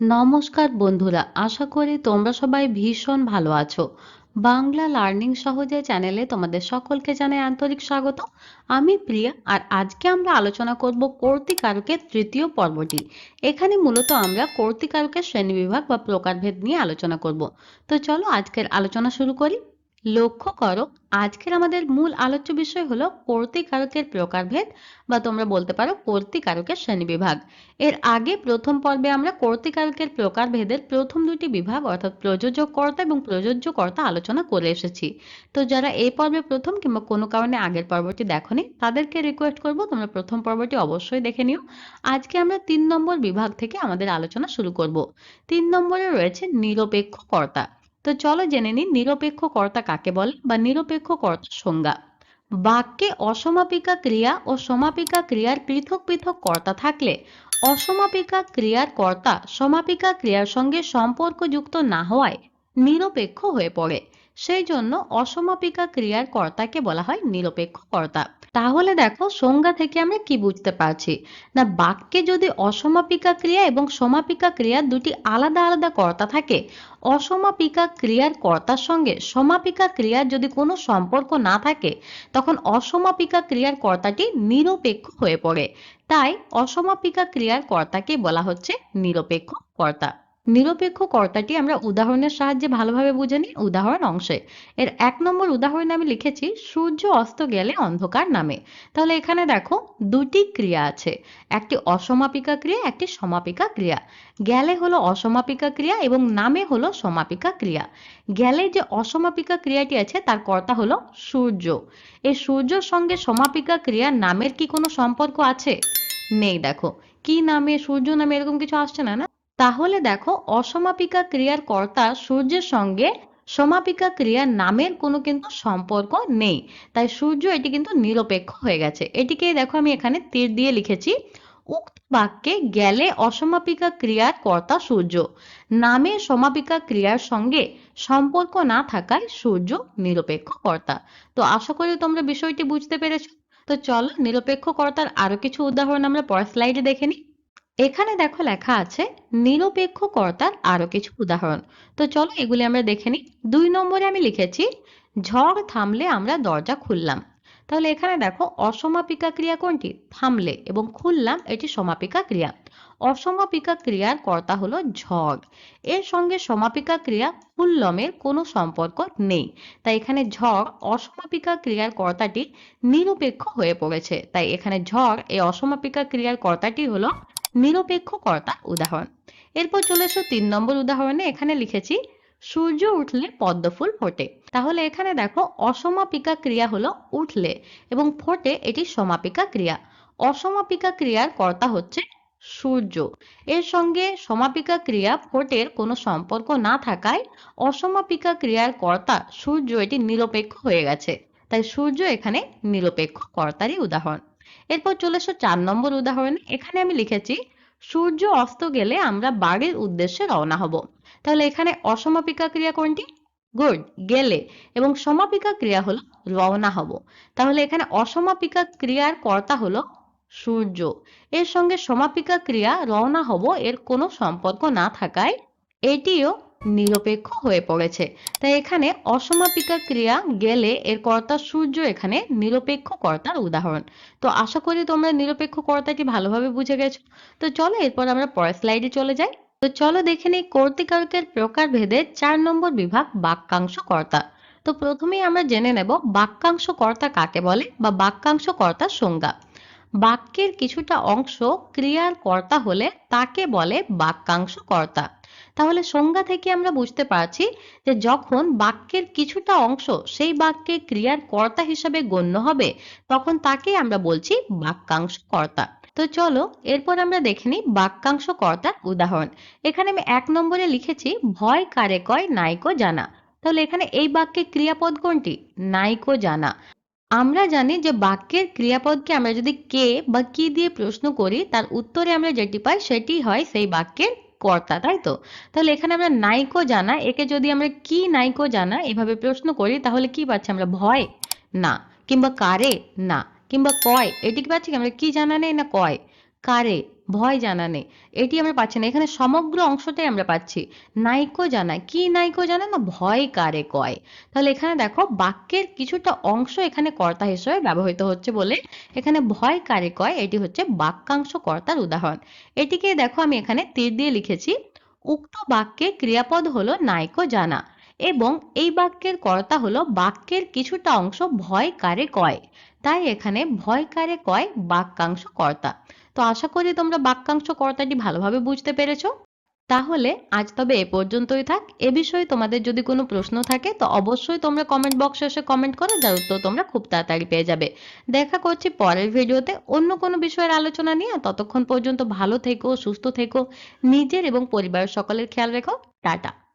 নমস্কার বন্ধুরা, আশা করি তোমরা সবাই ভীষণ ভালো আছো। বাংলা লার্নিং সহজে চ্যানেলে তোমাদের সকলকে জানাই আন্তরিক স্বাগত। আমি প্রিয়া আর আজকে আমরা আলোচনা করব কর্তিকারকের তৃতীয় পর্বটি। এখানে মূলত আমরা কর্তিকারকের শ্রেণীবিভাগ বা প্রকারভেদ নিয়ে আলোচনা করব। তো চলো আজকের আলোচনা শুরু করি। লক্ষ্য করো, আজকের আমাদের মূল আলোচ্য বিষয় হলো কর্তিকারকের প্রকারভেদ বা তোমরা বলতে পারো কর্তিকারকের শ্রেণীবিভাগ। এর আগে প্রথম পর্বে আমরা কর্তিকারকের প্রকারভেদের প্রথম দুটি বিভাগ অর্থাৎ প্রযোজক কর্তা এবং প্রযোজ্য কর্তা আলোচনা করে এসেছি। তো যারা এই পর্বে প্রথম কিংবা কোনো কারণে আগের পর্বটি দেখোনি, তাদেরকে রিকোয়েস্ট করব, তোমরা প্রথম পর্বটি অবশ্যই দেখে নিও। আজকে আমরা তিন নম্বর বিভাগ থেকে আমাদের আলোচনা শুরু করব। তিন নম্বরে রয়েছে নিরপেক্ষ কর্তা। তো চলো জেনে নিই নিরপেক্ষ কর্তা কাকে বলে বা নিরপেক্ষ কর্তার সংজ্ঞা। বাক্যে অসমাপিকা ক্রিয়া ও সমাপিকা ক্রিয়ার পৃথক পৃথক কর্তা থাকলে অসমাপিকা ক্রিয়ার কর্তা সমাপিকা ক্রিয়ার সঙ্গে সম্পর্কযুক্ত না হওয়ায় নিরপেক্ষ হয়ে পড়ে। সেই জন্য অসমাপিকা ক্রিয়ার কর্তাকে বলা হয় নিরপেক্ষ কর্তা তাহলে দেখো সংজ্ঞা থেকে আমরা কি বুঝতে পারছি? না, বাক্যে যদি অসমাপিকা ক্রিয়া এবং সমাপিকা ক্রিয়ার দুটি আলাদা আলাদা কর্তা থাকে, অসমাপিকা ক্রিয়ার কর্তার সঙ্গে সমাপিকা ক্রিয়ার যদি কোনো সম্পর্ক না থাকে, তখন অসমাপিকা ক্রিয়ার কর্তাটি নিরপেক্ষ হয়ে পড়ে। তাই অসমাপিকা ক্রিয়ার কর্তাকে বলা হচ্ছে নিরপেক্ষ কর্তা। নিরপেক্ষ কর্তাটি আমরা উদাহরণের সাহায্যে ভালোভাবে বুঝে নিই উদাহরণ অংশে। এর এক নম্বর উদাহরণে আমি লিখেছি, সূর্য অস্ত গেলে অন্ধকার নামে। তাহলে এখানে দেখো, দুটি ক্রিয়া আছে। একটি অসমাপিকা ক্রিয়া, একটি সমাপিকা ক্রিয়া। গেলে হলো অসমাপিকা ক্রিয়া এবং নামে হলো সমাপিকা ক্রিয়া। গেলে যে অসমাপিকা ক্রিয়াটি আছে, তার কর্তা হলো সূর্য। এই সূর্যর সঙ্গে সমাপিকা ক্রিয়া নামের কি কোনো সম্পর্ক আছে? নেই, দেখো। কি নামে, সূর্য নামে এরকম কিছু আসছে না না? তাহলে দেখো অসমাপিকা ক্রিয়ার কর্তা সূর্যের সঙ্গে সমাপিকা ক্রিয়ার নামের কোনো কিন্তু সম্পর্ক নেই। তাই সূর্য এটি কিন্তু নিরপেক্ষ হয়ে গেছে। এটিকে দেখো আমি এখানে তীর দিয়ে লিখেছি। উক্ত বাক্যে গেলে অসমাপিকা ক্রিয়ার কর্তা সূর্য। নামে সমাপিকা ক্রিয়ার সঙ্গে সম্পর্ক না থাকায় সূর্য নিরপেক্ষ কর্তা। তো আশা করি তোমরা বিষয়টি বুঝতে পেরেছ। তো চলো নিরপেক্ষ কর্তার আরও কিছু উদাহরণ আমরা পরের স্লাইডে দেখে নিই। এখানে দেখো লেখা আছে নিরপেক্ষ কর্তার আরও কিছু উদাহরণ। তো চলো এগুলি আমরা দেখে নিই। দুই নম্বরে আমি লিখেছি, ঝড় থামলে আমরা দরজা খুললাম। তাহলে এখানে দেখো, অসমাপিকা ক্রিয়া কোনটি? থামলে এবং খুললাম, এটি সমাপিকা ক্রিয়া। অসমাপিকা ক্রিয়ার কর্তা হলো ঝড়। এর সঙ্গে সমাপিকা ক্রিয়া খুল্লমের কোনো সম্পর্ক নেই। তাই এখানে ঝড়, অসমাপিকা ক্রিয়ার কর্তাটি নিরপেক্ষ হয়ে পড়েছে। তাই এখানে ঝড়, এই অসমাপিকা ক্রিয়ার কর্তাটি হলো নিরপেক্ষ কর্তা উদাহরণ। এরপর চলে এসো তিন নম্বর উদাহরণে। এখানে লিখেছি, সূর্য উঠলে পদ্ম ফুল ফোটে। তাহলে এখানে দেখো, অসমাপিকা ক্রিয়া হলো উঠলে এবং ফোটে এটি সমাপিকা ক্রিয়া। অসমাপিকা ক্রিয়ার কর্তা হচ্ছে সূর্য। এর সঙ্গে সমাপিকা ক্রিয়া ফোটের কোনো সম্পর্ক না থাকায় অসমাপিকা ক্রিয়ার কর্তা সূর্য এটি নিরপেক্ষ হয়ে গেছে। তাই সূর্য এখানে নিরপেক্ষ কর্তারই উদাহরণ। এরপর চলে এসো চার নম্বর উদাহরণে। এখানে আমি লিখেছি, সূর্য অস্ত গেলে আমরা বাড়ির উদ্দেশ্যে রওনা হব। তাহলে এখানে অসমাপিকা ক্রিয়া কোনটি? গুড গেলে। এবং সমাপিকা ক্রিয়া হলো রওনা হব। তাহলে এখানে অসমাপিকা ক্রিয়ার কর্তা হলো সূর্য। এর সঙ্গে সমাপিকা ক্রিয়া রওনা হব এর কোনো সম্পর্ক না থাকায় এটিও নিরপেক্ষ হয়ে পড়েছে। তাই এখানে অসমাপিকা ক্রিয়া গেলে এর কর্তা সূর্য এখানে নিরপেক্ষ কর্তার উদাহরণ। তো আশা করি তোমরা নিরপেক্ষ কর্তাটি ভালোভাবে বুঝে গেছো। তো চলো এরপর আমরা পরের স্লাইডে চলে যাই। তো চলো দেখে নিই কর্তিকারকের প্রকারভেদে চার নম্বর বিভাগ বাক্যাংশ কর্তা। তো প্রথমেই আমরা জেনে নেব বাক্যাংশ কর্তা কাকে বলে বা বাক্যাংশ কর্তার সংজ্ঞা। বাক্যের কিছুটা অংশ ক্রিয়ার কর্তা হলে তাকে বলে বাক্যাংশ কর্তা। তাহলে সংজ্ঞা থেকে আমরা বুঝতে পারছি যে যখন বাক্যের কিছুটা অংশ সেই বাক্যে ক্রিয়ার কর্তা হিসাবে গণ্য হবে, তখন তাকে আমরা বলছি বাক্যাংশ কর্তা। তো চলো এরপর আমরা দেখে নিই বাক্যাংশ কর্তার উদাহরণ। এখানে আমি এক নম্বরে লিখেছি, ভয় কারে কয় নাইকো জানা। তাহলে এখানে এই বাক্যে ক্রিয়াপদ কোনটি? নাইকো জানা। আমরা জানি যে বাক্যের ক্রিয়াপদকে আমরা যদি কে বা কি দিয়ে প্রশ্ন করি, তার উত্তরে আমরা যেটি পাই সেটি হয় সেই বাক্যের কর্তা, তাই তো? তাহলে এখানে আমরা নাইকো জানা, একে যদি আমরা কি নাইকো জানা এভাবে প্রশ্ন করি, তাহলে কি পাচ্ছি আমরা? ভয়? না। কিংবা কারে? না। কিংবা কয়? এটি কি পাচ্ছি আমরা? কি জানা নেই না কয়? কারে? ভয় জানা নেই। এটি আমরা পাচ্ছি না। এখানে সমগ্র অংশটাই আমরা পাচ্ছি। নাইকো জানা কি নাইকো জানা না? ভয় কারে কয়? তাহলে এখানে দেখো, বাক্যের কিছুটা অংশ এখানে কর্তা হিসেবে ব্যবহৃত হচ্ছে বলে এখানে ভয় কারে কয়? এটি হচ্ছে বাক্যাংশ কর্তার উদাহরণ। এটিকে দেখো আমি এখানে তীর দিয়ে লিখেছি। উক্ত বাক্যে ক্রিয়াপদ হলো নাইকো জানা। এবং এই বাক্যের কর্তা হলো বাক্যের কিছুটা অংশ ভয় কারে কয়। তাই এখানে ভয় কারে কয় বাক্যাংশ কর্তা। তো আশা করি তোমরা বাক্যাংশ কর্তাটি ভালোভাবে বুঝতে পেরেছ। তাহলে আজ তবে এ পর্যন্তই থাক। এ বিষয়ে তোমাদের যদি কোনো প্রশ্ন থাকে তো অবশ্যই তোমরা কমেন্ট বক্সে এসে কমেন্ট করো, যার উত্তর তোমরা খুব তাড়াতাড়ি পেয়ে যাবে। দেখা করছি পরের ভিডিওতে অন্য কোনো বিষয়ের আলোচনা নিয়ে। ততক্ষণ পর্যন্ত ভালো থেকো, সুস্থ থেকো, নিজের এবং পরিবারের সকলের খেয়াল রেখো। টাটা।